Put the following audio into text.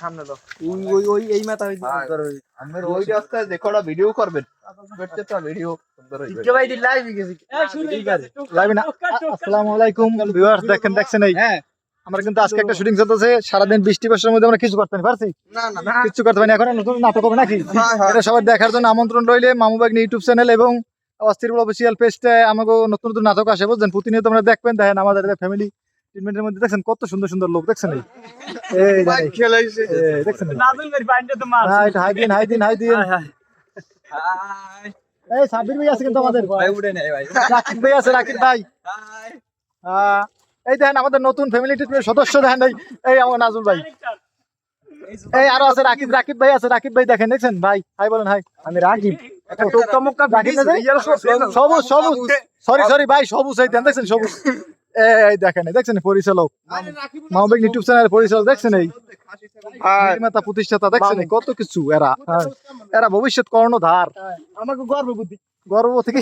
সামনে দাও। ওই ওই ওই এই মাথা হইছে। সুন্দর হই আমার ওই রাস্তায় যে কটা ভিডিও করবেন প্রত্যেকটা ভিডিও সুন্দর হইবে কে ভাই দি গেছি। ঠিক না। আসসালামু আলাইকুম ভিউয়ার্স দেখেন দেখছেন এই। হ্যাঁ। আমরা কিন্তু আজকে একটা শুটিং চলতেছে সারাদিন বৃষ্টি বর্ষার মধ্যে আমরা কিছু করতে পারছি। না না কিছু করতে পারি এখন নতুন নাটক হবে নাকি? এটা সবাই দেখার জন্য আমন্ত্রণ রইলে মামু বাগনি ইউটিউব চ্যানেল এবং অস্থির অফিসিয়াল পেজটা আমাকে নতুন নতুন নাটক আসে বুঝছেন প্রতিনিয়ত আমরা দেখবেন দেখেন আমাদের ফ্যামিলি ট্রিটমেন্টের মধ্যে দেখছেন কত সুন্দর সুন্দর লোক দেখছেন এই? এই দেখেন, দেখছেন এই। নাজুল মেরি বাইন্ডে তো মার হাই হাই দিন হাই দিন হাই দিন। হাই এই সাবির ভাই আছে কিন্তু আমাদের। ভাই উঠে নেই ভাই। রাকিব ভাই আছে রাকিব ভাই। এই দেখেন আমাদের নতুন ফ্যামিলি ট্রিটমেন্ট সদস্য দেখেন এই এই আমার নাজুল ভাই। এই আরও আছে রাকিব রাকিব ভাই আছে রাকিব ভাই দেখেন দেখছেন? ভাই হাই বলেন হাই। আমি রাকিব? সবুজ সবুজ সরি সরি ভাই সবুজ এই দেখছেন? সবুজ। এই দেখেন দেখছেন পরিচালক। মাহবেগ ইউটিউব চ্যানেল পরিচালক দেখছেন এই? নির্মাতা প্রতিষ্ঠাতা দেখছেন কত কিছু এরা। এরা ভবিষ্যৎ কর্ণধার। আমাকে গর্ব বুদ্ধি গর্ব থেকে